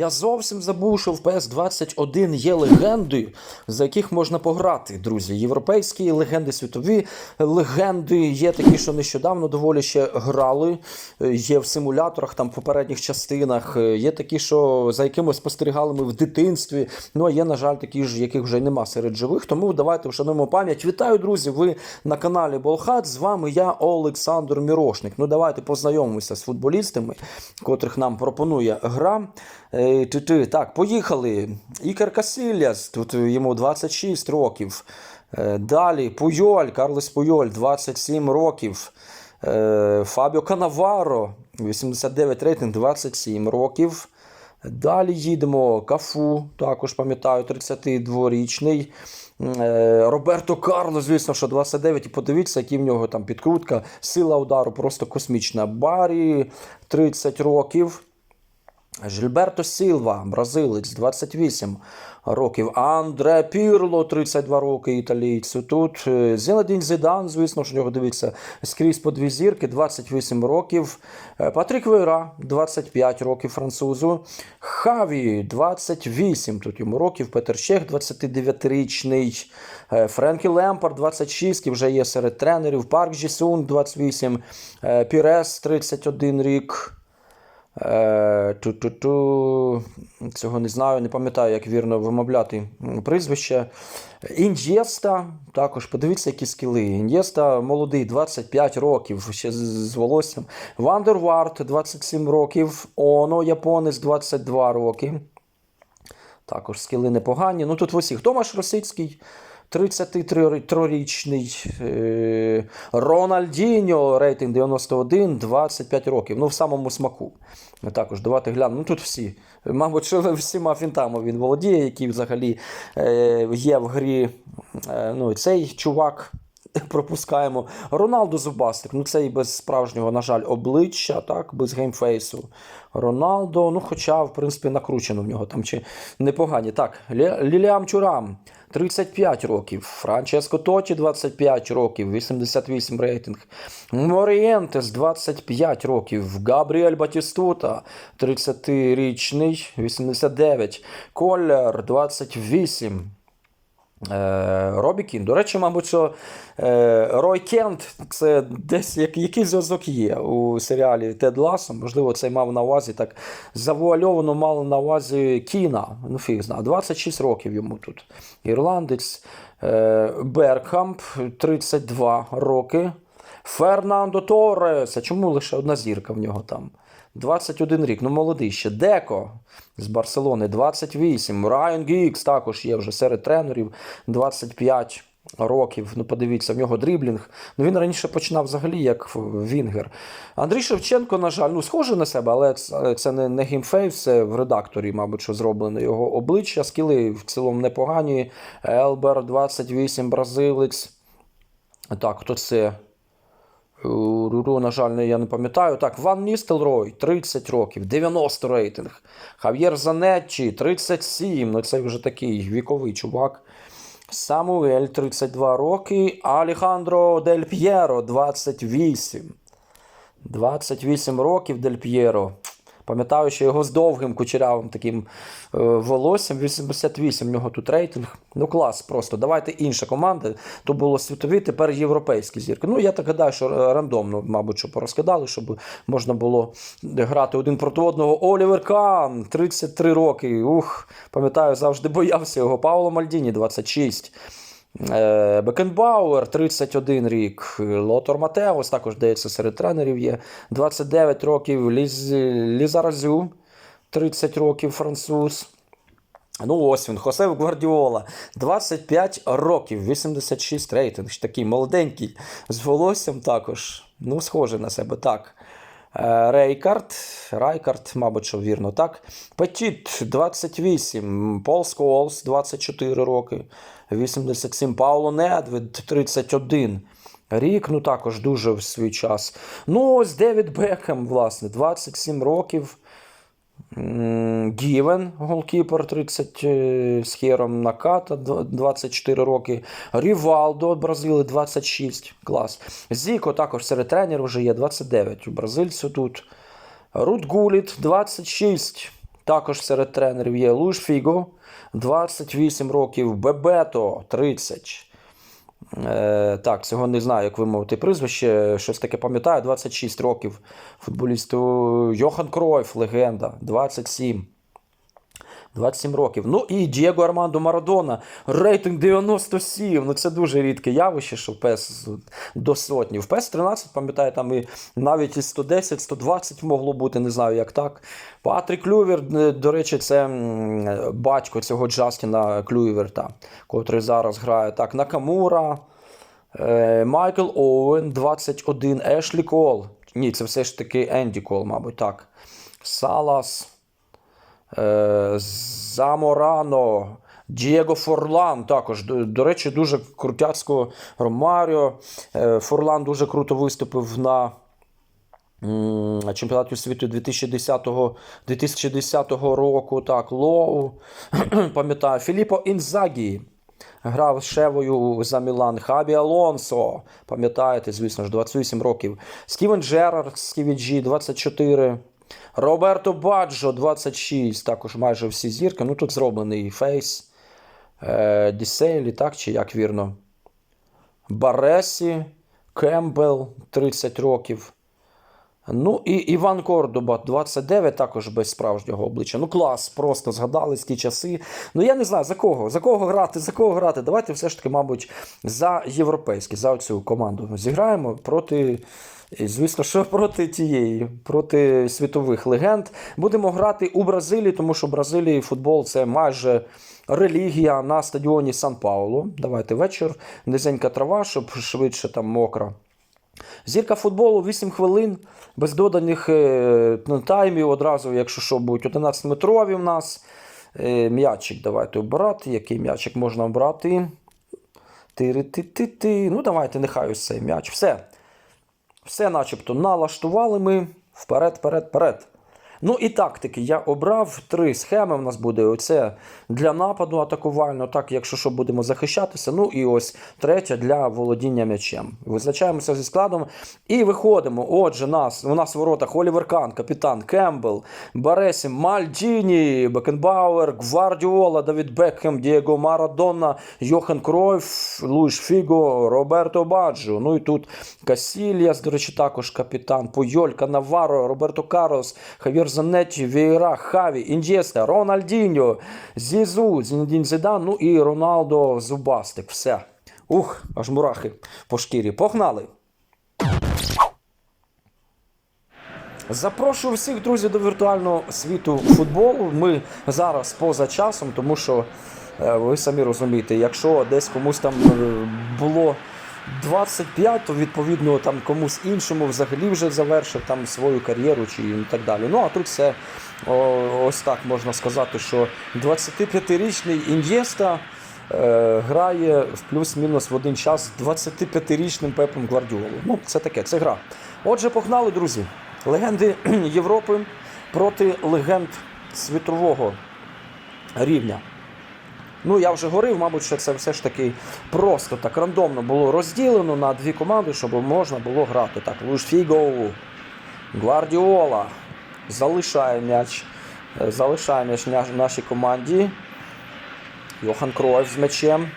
Я зовсім забув, що в PS21 є легенди, за яких можна пограти, друзі. Європейські легенди, світові легенди. Є такі, що нещодавно доволі ще грали. е, Є в симуляторах, там в попередніх частинах. е, Є такі, що за якими спостерігали ми в дитинстві. Ну а є, на жаль, такі ж, яких вже нема серед живих. Тому давайте вшануємо пам'ять. Вітаю, друзі! Ви на каналі Болхат. З вами я, Олександр Мірошник. Ну давайте познайомимося з футболістами, котрих нам пропонує гра. Ти-ти. Так, поїхали. Ікар Касильяс, тут йому 26 років. Е, Далі Пуйоль, Карлес Пуйоль, 27 років. Е, Фабіо Канаваро, 89 рейтинг, 27 років. Далі їдемо. Кафу, також пам'ятаю, 32-річний. Е, Роберто Карло, звісно, що 29. І подивіться, які в нього там підкрутка, сила удару просто космічна. Барі 30 років. Жильберто Сілва, бразилець, 28 років. Андре Пірло, 32 роки, італійцю. Тут е, Зінедін Зідан, звісно, що нього дивиться скрізь по дві зірки, 28 років. Е, Патрік Вейра, 25 років французу. Хаві, 28 тут йому років. Петер Чех, 29-річний. Е, Френкі Лемпард, 26, і вже є серед тренерів. Парк Жісун, 28. Е, Пірес, 31 рік. Е, Ту-ту-ту. Цього не знаю, не пам'ятаю, як вірно вимовляти прізвище. Ін'єста, також подивіться, які скіли. Ін'єста молодий, 25 років, ще з, з волоссям. Вандервард, 27 років. Оно, японець, 22 роки. Також скіли непогані. Ну тут в усіх. Томаш Росицький. 33-річний е, Рональдіньо, рейтинг 91, 25 років. Ну, в самому смаку. Також давайте глянемо. Ну тут всі. Мабуть, що всіма фінтами він володіє, які взагалі е, є в грі. Е, ну, цей чувак. Пропускаємо. Роналду Зубастик. Ну, це і без справжнього, на жаль, обличчя, так, без геймфейсу. Роналдо, ну, хоча, в принципі, накручено в нього там чи непогані. Так, Ліліам Чурам, 35 років. Франческо Тоті, 25 років, 88 рейтинг. Морієнтес, 25 років. Габріель Батістута, 30-річний, 89. Коллер, 28. Е, Робі. До речі, мабуть, що е, Рой Кент це десь як, який зв'язок є у серіалі Тед Лассо. Можливо, це мав на увазі так завуальовано мав на увазі Кіна. Ну, фіг знає, 26 років йому тут. Ірландець. Е, Беркхамп, 32 роки. Фернандо Торрес. А чому лише одна зірка в нього там? 21 рік, ну молодий ще. Деко з Барселони 28. Райан Гікс також є вже серед тренерів 25 років. Ну, подивіться, в нього дріблінг. Ну він раніше починав взагалі як Вінгер. Андрій Шевченко, на жаль, ну схожий на себе, але це, не, не геймфейс, це в редакторі, мабуть, що зроблено його обличчя. Скіли в цілому непогані. Елбер 28, бразилець. Так, хто це? Руру, на жаль, я не пам'ятаю. Так, Ван Ністелрой, 30 років, 90 рейтинг. Хав'єр Занетчі, 37. Ну, це вже такий віковий чувак. Самуель, 32 роки. Алехандро Дель П'єро, 28. 28 років Дель П'єро. Пам'ятаю, що його з довгим кучерявим таким е, волоссям, 88 в нього тут рейтинг. Ну клас просто. Давайте інша команда. То було світові, тепер європейські зірки. Ну я так гадаю, що рандомно, мабуть, що порозкидали, щоб можна було грати один проти одного. Олівер Кан, 33 роки. Ух, пам'ятаю, завжди боявся його. Пауло Мальдіні, 26. Е, Бекенбауер 31 рік. Лотор Матеос також здається серед тренерів є. 29 років. Ліз, Лізаразю 30 років француз. Ну, ось він, Хосев Гвардіола. 25 років, 86 рейтинг. Такий молоденький, з волоссям також. Ну, схожий на себе, так. Е, Рейкард, Райкард, мабуть, що вірно, так. Петіт 28, Пол Сколс 24 роки, 87, Пауло Недвід 31 рік, ну також дуже в свій час. Ну, ось Девід Бекхем, власне, 27 років. Гівен, голкіпер 30 е, з Хером Наката, 24 роки. Рівалдо Бразили 26. Клас. Зіко також серед тренерів вже є 29 у бразильцю тут. Рут Гуліт 26. Також серед тренерів є Луш Фіго, 28 років, Бебето 30. Е, так, цього не знаю, як вимовити прізвище. Щось таке пам'ятаю. 26 років футболісту Йохан Кройф, легенда, 27. 27 років. Ну і Дієго Армандо Марадона, рейтинг 97. Ну це дуже рідке явище, що ПЕС до сотні. В ПЕС 13, пам'ятаю, там і навіть і 110, 120 могло бути, не знаю, як так. Патрік Клювер, е, до речі, це батько цього Джастіна Клюверта, котрий зараз грає. Так, Накамура. Е, Майкл Оуен, 21, Ешлі Кол. Ні, це все ж таки Енді Кол, мабуть, так. Салас. Е, Заморано, Дієго Форлан також. До, до речі, дуже крутяцько Ромаріо. Е, Форлан дуже круто виступив на чемпіонаті світу 2010, 2010 року. Так, Лоу. Пам'ятаю, Філіппо Інзагі. Грав Шевою за Мілан. Хабі Алонсо. Пам'ятаєте, звісно ж, 28 років. Стівен Джерард з KVG, 24. Роберто Баджо 26, також майже всі зірки. Ну тут зроблений фейс. Е, Дісейлі, так чи як вірно? Баресі, Кембел 30 років. Ну і Іван Кордоба 29, також без справжнього обличчя. Ну клас, просто згадали ті часи. Ну я не знаю за кого, за кого грати, за кого грати. Давайте все ж таки, мабуть, за європейський, за цю команду зіграємо проти. Звісно, що проти тієї, проти світових легенд. Будемо грати у Бразилії, тому що Бразилії футбол це майже релігія на стадіоні Сан Паулу. Давайте вечір. Низенька трава, щоб швидше там мокра. Зірка футболу 8 хвилин, без доданих е, таймів. Одразу, якщо що, будуть 11-метрові в нас. Е, м'ячик давайте обирати. Який м'ячик можна обрати? Тири-ти-ти-ти. Ну, давайте, нехай ось цей м'яч. Все. Все начебто налаштували ми вперед, вперед, вперед. Ну і тактики я обрав три схеми. У нас буде оце для нападу атакувально, так, якщо що будемо захищатися. Ну і ось третя для володіння м'ячем. Визначаємося зі складом і виходимо. Отже, нас, у нас в воротах Олівер Кан, капітан Кембл, Баресі, Мальдіні, Бекенбауер, Гвардіола, Давід Бекхем, Дієго Марадона, Йохан Кройф, Луїш Фіго, Роберто Баджо. Ну і тут Касільяс, до речі, також капітан, Пойоль, Канаваро, Роберто Карлос, Хавір Занетті, Вієра, Хаві, Інджеста, Рональдіньо, Зізу, Зінедін Зідан, ну і Роналдо Зубастик. Все. Ух, аж мурахи по шкірі. Погнали! Запрошую всіх друзів до віртуального світу футболу. Ми зараз поза часом, тому що е, ви самі розумієте, якщо десь комусь там е, було 25, то відповідно там комусь іншому взагалі вже завершив там свою кар'єру чи і так далі. Ну а тут все о, ось так можна сказати, що 25-річний Ін'єста е, грає в плюс-мінус в один час 25-річним Пепом Гвардіолою. Ну, це таке, це гра. Отже, погнали, друзі. Легенди Європи проти легенд світового рівня. Ну, я вже говорив, мабуть, що це все ж таки просто так рандомно було розділено на дві команди, щоб можна було грати. Так, Луш Фіго, Гвардіола залишає м'яч, е, залишає м'яч нашій команді. Йохан Кройф з м'ячем.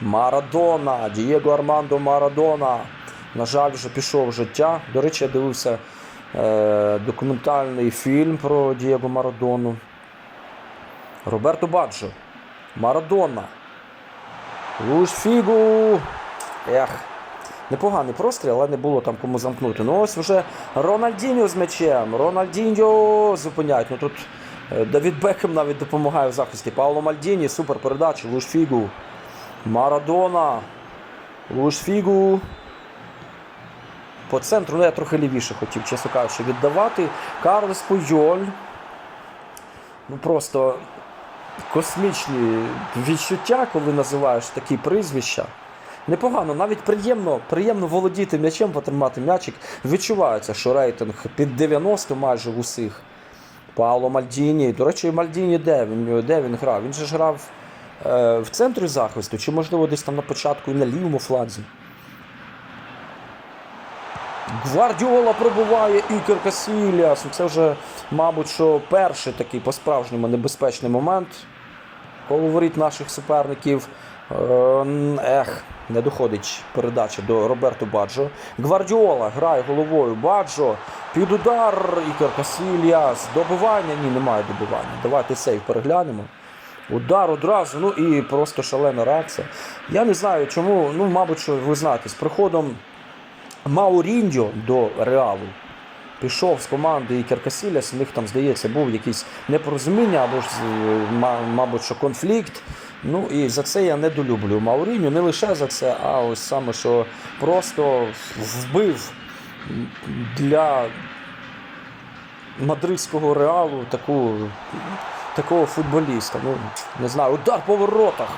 Марадона, Дієго Армандо Марадона. На жаль, вже пішов життя. До речі, я дивився е, документальний фільм про Дієго Марадону. Роберто Баджо. Марадона. Луш Фігу. Ех. Непоганий простріл, але не було там кому замкнути. Ну ось вже Рональдіньо з м'ячем. Рональдіньо зупиняють. Ну тут е, Давід Бекхем навіть допомагає в захисті. Пауло Мальдіні, супер передача. Луш Фігу. Марадона. Луш Фігу. По центру, ну я трохи лівіше хотів, чесно кажучи, віддавати. Карлес Пуйоль. Ну просто космічні відчуття, коли називаєш такі прізвища. Непогано, навіть приємно, приємно володіти м'ячем, потримати м'ячик. Відчувається, що рейтинг під 90 майже усіх. Пауло Мальдіні. До речі, Мальдіні де він, де він грав? Він же ж грав е, в центрі захисту, чи можливо десь там на початку і на лівому фланзі. Гвардіола пробуває Ікер Касіліас. Це вже, мабуть, що перший такий по-справжньому небезпечний момент. Воріт наших суперників. Е, Ех, не доходить передача до Роберто Баджо. Гвардіола грає головою Баджо. Під удар Ікер Касіліас. Добивання? Ні, немає добивання. Давайте сейв переглянемо. Удар одразу, ну і просто шалена реакція. Я не знаю, чому, ну, мабуть, що ви знаєте, з приходом Мауріньо до Реалу пішов з команди Ікер Касіліас, у них там, здається, був якийсь непорозуміння або ж, е, мабуть, що конфлікт. Ну і за це я недолюблю Мауріньо, не лише за це, а ось саме, що просто вбив для мадридського реалу таку, такого футболіста. Ну, не знаю, удар по воротах.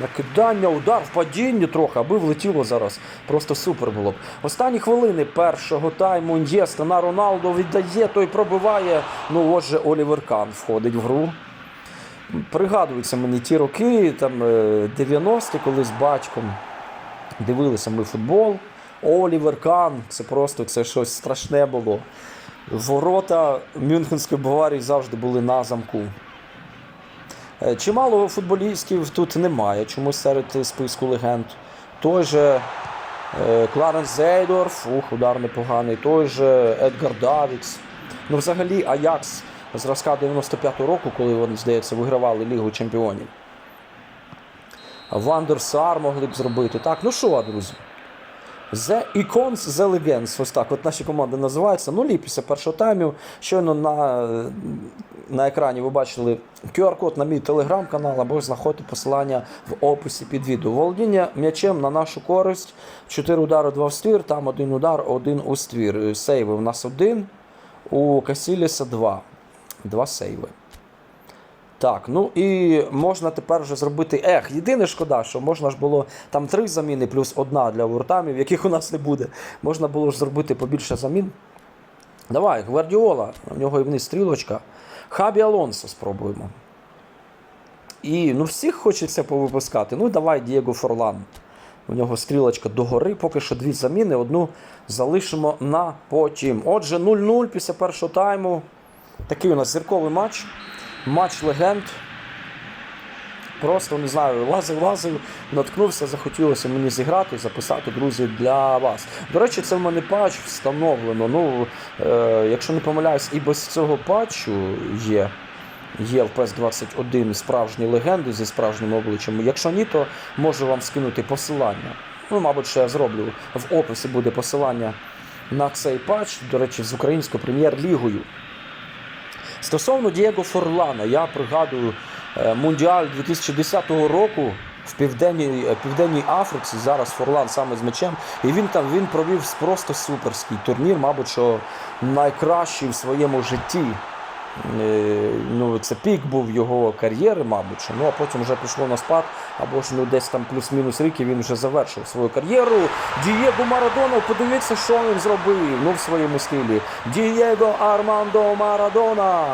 Накидання, удар в падінні трохи, аби влетіло зараз. Просто супер було б. Останні хвилини першого тайму Ін'єста на Роналдо віддає, той пробиває. Ну, отже, Олівер Кан входить в гру. Пригадуються мені ті роки, там е, 90-ті, коли з батьком дивилися ми футбол. Олівер Кан, це просто це щось страшне було. Ворота Мюнхенської Баварії завжди були на замку. Е, Чимало футболістів тут немає, чомусь серед списку легенд. Той же е, Кларенс Зейдорф, ух, удар непоганий, той же Едгар Давіц. Ну, взагалі, Аякс зразка 95-го року, коли вони, здається, вигравали Лігу Чемпіонів. Вандер Сар могли б зробити. Так, ну що, друзі? The Icons, The Legends. Ось так. От наші команди називаються. Нулі після першого тайму. Щойно на, на екрані ви бачили QR-код на мій телеграм-канал або знаходьте посилання в описі під відео. Володіння м'ячем на нашу користь. 4 удари, 2 в ствір, там один удар, один у ствір. Сейви у нас один. У Касіліса 2. Два сейви. Так, ну і можна тепер вже зробити. Ех, єдине шкода, що можна ж було там три заміни плюс одна для овертаймів, яких у нас не буде. Можна було ж зробити побільше замін. Давай, Гвардіола, у нього і вниз стрілочка. Хабі Алонсо спробуємо. І ну, всіх хочеться повипускати. Ну, давай Дієго Форлан. У нього стрілочка догори, поки що дві заміни, одну залишимо на потім. Отже, 0-0 після першого тайму. Такий у нас зірковий матч. Матч легенд. Просто не знаю, лазив, лазив, наткнувся, захотілося мені зіграти, записати, друзі, для вас. До речі, це в мене патч встановлено. Ну, е, якщо не помиляюсь, і без цього патчу є. Є в PES 21 справжні легенди зі справжніми обличчями. Якщо ні, то можу вам скинути посилання. Ну, мабуть, ще я зроблю. В описі буде посилання на цей патч, до речі, з українською прем'єр-лігою. Стосовно Дієго Форлана, я пригадую е, Мундіаль 2010 року в Південній, е, Південній Африці. Зараз Форлан саме з мечем. І він там він провів просто суперський турнір, мабуть, що найкращий в своєму житті. Е, Ну, це пік був його кар'єри, мабуть. Ну а потім вже пішло на спад, або ж ну десь там плюс-мінус рік і він вже завершив свою кар'єру. Дієго Марадона, подивіться, що він зробив ну, в своєму стилі. Дієго Армандо Марадона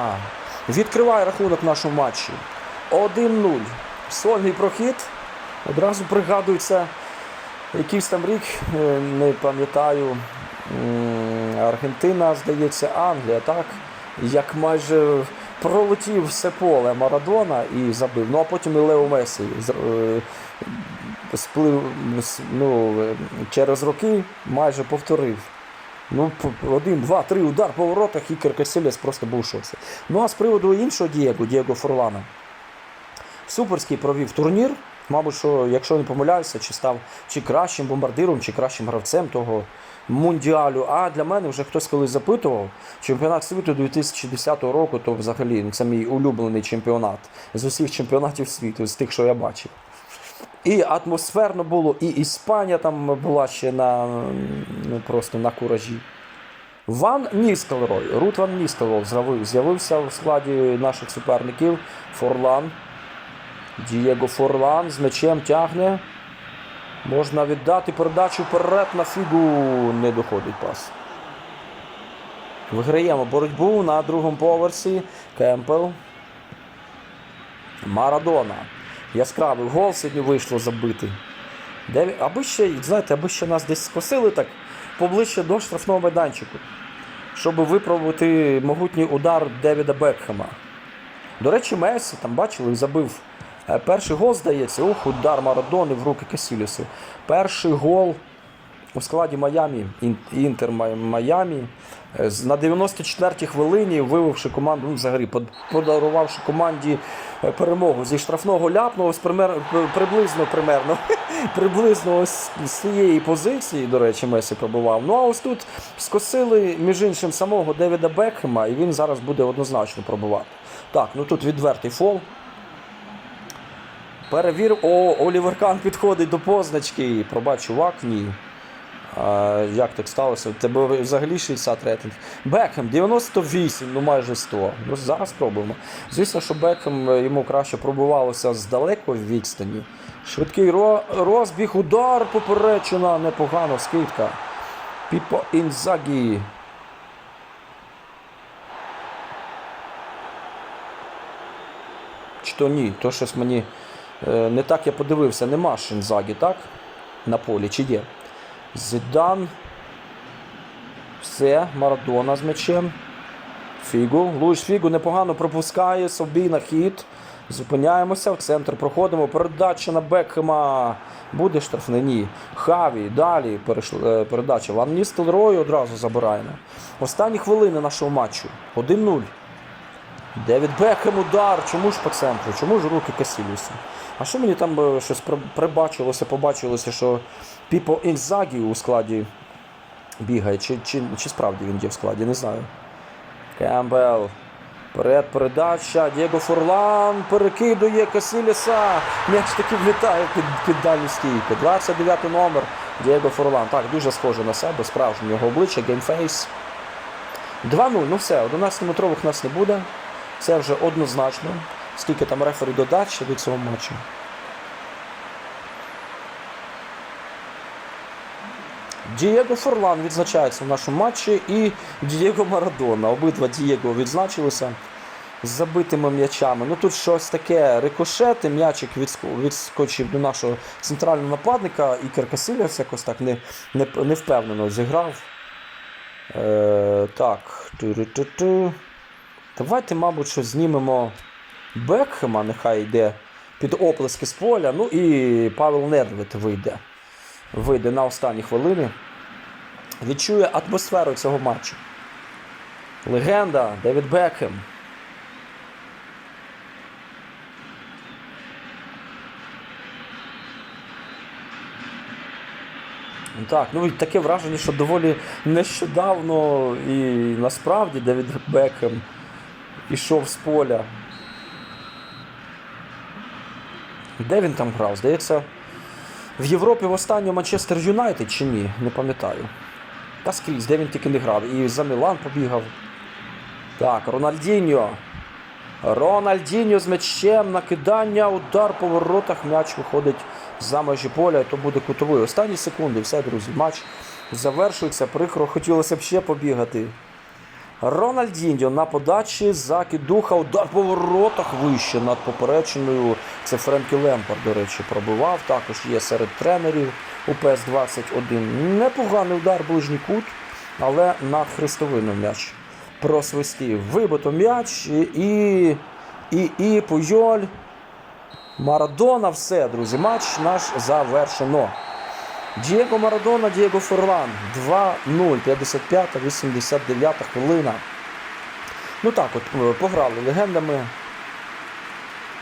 відкриває рахунок нашому матчі. 1-0. Сольний прохід. Одразу пригадується якийсь там рік, е, не пам'ятаю. Аргентина, здається, Англія, так? Як майже пролетів все поле Марадона і забив. Ну а потім і Лео Месі е, сплив ну, через роки майже повторив. Ну, один, два, три удар по воротах, і Керкасіліс просто був в шоці. Ну а з приводу іншого Дієго, Дієго Форлана. Суперський провів турнір. Мабуть, що, якщо не помиляюся, чи став чи кращим бомбардиром, чи кращим гравцем того мундіалю. А для мене вже хтось колись запитував, чемпіонат світу 2010 року, то взагалі ну, це мій улюблений чемпіонат з усіх чемпіонатів світу, з тих, що я бачив. І атмосферно було, і Іспанія там була ще на ну, просто на куражі. Ван Ністелрой, Рут Ван Ністелрой з'явився в складі наших суперників. Форлан. Дієго Форлан з м'ячем тягне. Можна віддати передачу вперед на фігу. Не доходить пас. Виграємо боротьбу на другому поверсі. Кемпел. Марадона. Яскравий гол сьогодні вийшло забити. Деві... Аби ще, знаєте, аби ще нас десь скосили так поближче до штрафного майданчику, щоб випробувати могутній удар Девіда Бекхема. До речі, Месі там бачили, забив перший гол, здається. Ух, удар Марадони в руки Касілісу. Перший гол у складі Майамі, Інтер Май- Майамі. Е, На 94-й хвилині вививши команду, ну, взагалі подарувавши команді е, перемогу зі штрафного ляпного пример, приблизно примерно, приблизно ось з цієї позиції, до речі, Месі пробував. Ну а ось тут скосили, між іншим, самого Девіда Бекхема, і він зараз буде однозначно пробувати. Так, ну тут відвертий фол. Перевір. О, Олівер Кан підходить до позначки. Пробач, чувак, ні. А, як так сталося? Тебе взагалі 60 рейтинг. Бекхем 98, ну майже 100. Ну, зараз спробуємо. Звісно, що Бекхем е, йому краще пробувалося з далекої відстані. Швидкий ро- розбіг, удар поперечина, непогано, скидка. Піпо Інзагі. Чи то ні, то щось мені не так я подивився, нема Шинзагі, так? На полі, чи є? Зідан. Все, Марадона з м'ячем. Фігу. Луїш Фігу непогано пропускає собі на хід. Зупиняємося, в центр проходимо. Передача на Бекхема. Буде штрафний? Ні. Хаві. Далі е, передача. Ван Ністелрой одразу забираємо. Останні хвилини нашого матчу. 1-0. Девід Бекхем удар. Чому ж по центру? Чому ж руки Касілюса? А що мені там е, щось прибачилося, побачилося, що Піпо Інзагі у складі бігає, чи, чи, чи справді він є в складі, не знаю. Кембел. Перед передача. Дієго Форлан перекидує Касіліса. М'яч таки влітає під, під дальню стійку. 29 номер. Дієго Форлан. Так, дуже схоже на себе, справжнє його обличчя, геймфейс. 2-0, ну все, 11-метрових нас не буде. Це вже однозначно. Скільки там рефері додасть ще до цього матчу. Дієго Форлан відзначається в нашому матчі і Дієго Марадона. Обидва Дієго відзначилися з забитими м'ячами. Ну тут щось таке рикошет, і м'ячик відскочив до нашого центрального нападника, і Керкасилєс якось так не, не, не впевнено зіграв. Е, так. Ту-ру-ту-ту. Давайте, мабуть, що знімемо Бекхема, нехай йде під оплески з поля. Ну і Павел Недвед вийде. Вийде на останні хвилини. Відчує атмосферу цього матчу. Легенда Девід Бекхем. Так, ну і таке враження, що доволі нещодавно і насправді Девід Бекхем ішов з поля. Де він там грав? Здається, в Європі в останньому Манчестер Юнайтед чи ні? Не пам'ятаю. Та скрізь, де він тільки не грав. І за Мілан побігав. Так, Рональдіньо. Рональдіньо з м'ячем, накидання, удар по воротах, м'яч виходить за межі поля, то буде кутовий. Останні секунди, все, друзі, матч завершується. Прикро, хотілося б ще побігати. Рональдіньо на подачі, закид духа, удар по воротах вище над попереченою. Це Френкі Лемпард, до речі, пробивав. Також є серед тренерів у ПС-21. Непоганий удар, ближній кут, але над хрестовиною м'яч просвистів. Вибито м'яч і, і, і Пуйоль. Марадона, все, друзі. Матч наш завершено. Дієго Марадона, Дієго Форлан. 2-0, 55-89 хвилина. Ну так, от е, пограли легендами.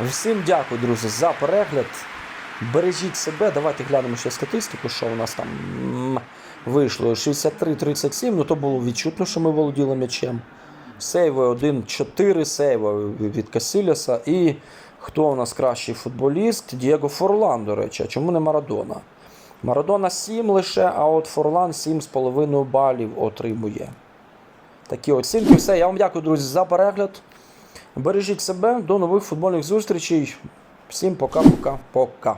Всім дякую, друзі, за перегляд. Бережіть себе. Давайте глянемо ще статистику, що у нас там вийшло. 63-37, ну то було відчутно, що ми володіли м'ячем. Сейви 1-4 сейва від Касиліса. І хто у нас кращий футболіст? Дієго Форлан, до речі. А чому не Марадона? Марадона 7 лише, а от Форлан 7,5 балів отримує. Такі оцінки. Все. Я вам дякую, друзі, за перегляд. Бережіть себе, до нових футбольних зустрічей. Всім пока-пока. Пока.